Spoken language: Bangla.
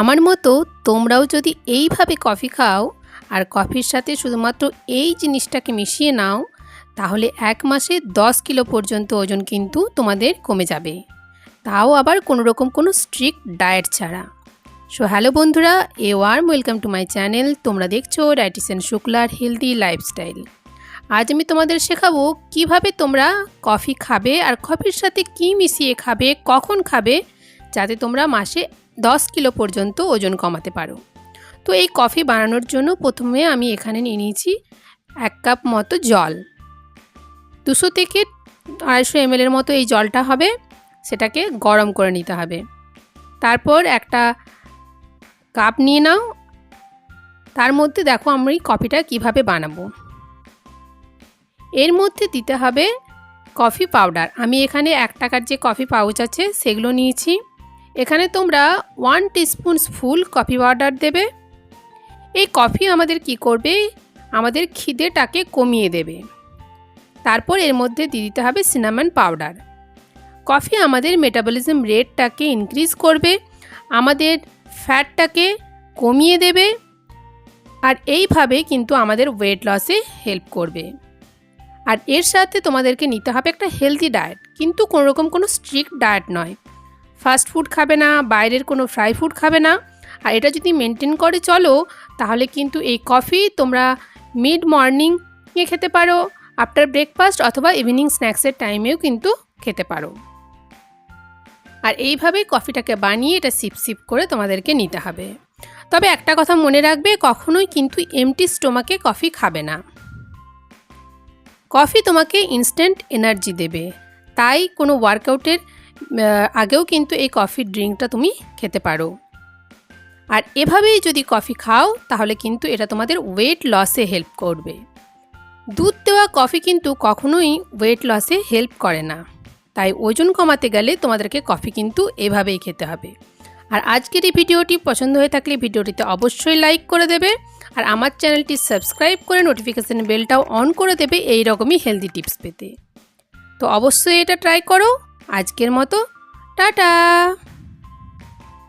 আমার মতো তোমরাও যদি এইভাবে কফি খাও আর কফির সাথে শুধুমাত্র এই জিনিসটাকে মিশিয়ে নাও, তাহলে এক মাসে দশ কিলো পর্যন্ত ওজন কিন্তু তোমাদের কমে যাবে। তাও আবার কোনো রকম কোনো স্ট্রিক্ট ডায়েট ছাড়া। সো হ্যালো বন্ধুরা, a warm welcome to my channel তোমরা দেখছ ডাইটিশিয়ান শুক্লার হেলদি লাইফস্টাইল আজ আমি তোমাদের শেখাবো কীভাবে তোমরা কফি খাবে আর কফির সাথে কি মিশিয়ে খাবে, কখন খাবে, যাতে তোমরা মাসে দশ কিলো পর্যন্ত ওজন কমাতে পারো। তো এই কফি বানানোর জন্য প্রথমে আমি এখানে নিয়ে নিয়েছি এক কাপ মতো জল। দুশো থেকে আড়াইশো এমএলের মতো এই জলটা হবে, সেটাকে গরম করে নিতে হবে। তারপর একটা কাপ নিয়ে নাও। তার মধ্যে দেখো আমি কফিটা কীভাবে বানাবো। এর মধ্যে দিতে হবে কফি পাউডার। আমি এখানে এক টাকার যে কফি পাউচ আছে, সেগুলো নিয়েছি। এখানে তোমরা one teaspoon full coffee powder দেবে। এই কফি আমাদের কি করবে? আমাদের খিদেটাকে কমিয়ে দেবে। তারপর এর মধ্যে দিয়ে দিতে হবে সিনামন পাউডার কফি আমাদের মেটাবলিজম রেটটাকে ইনক্রিজ করবে, আমাদের ফ্যাটটাকে কমিয়ে দেবে, আর এইভাবে কিন্তু আমাদের ওয়েট লসে হেল্প করবে। আর এর সাথে তোমাদেরকে নিতে হবে একটা হেলদি ডায়েট কিন্তু কোনোরকম কোনো স্ট্রিক্ট ডায়েট নয়। ফাস্ট ফুড খাবে না, বাইরের কোনো ফ্রাই ফুড খাবে না। আর এটা যদি মেনটেন করে চলো, তাহলে কিন্তু এই কফি তোমরা মিড মর্নিং এ খেতে পারো, আফটার ব্রেকফাস্ট অথবা ইভিনিং স্ন্যাক্সের টাইমেও কিন্তু খেতে পারো। আর এইভাবে কফিটাকে বানিয়ে এটা সিপ সিপ করে তোমাদেরকে নিতে হবে। তবে একটা কথা মনে রাখবে, কখনোই কিন্তু এমটি স্টোমাকে কফি খাবে না। কফি তোমাকে ইনস্ট্যান্ট এনার্জি দেবে। তাই কোনো ওয়ার্কআউটের আগেও কিন্তু এই কফির ড্রিঙ্কটা তুমি খেতে পারো। আর এভাবেই যদি কফি খাও, তাহলে কিন্তু এটা তোমাদের ওয়েট লসে হেল্প করবে। দুধ দেওয়া কফি কিন্তু কখনোই ওয়েট লসে হেল্প করে না। তাই ওজন কমাতে গেলে তোমাদেরকে কফি কিন্তু এভাবেই খেতে হবে। আর আজকের এই ভিডিওটি পছন্দ হয়ে থাকলে ভিডিওটিতে অবশ্যই লাইক করে দেবে। আর আমার চ্যানেলটি সাবস্ক্রাইব করে নোটিফিকেশান বেলটাও অন করে দেবে এই রকমই হেলদি টিপস পেতে। তো অবশ্যই এটা ট্রাই করো। আজকের মতো টাটা।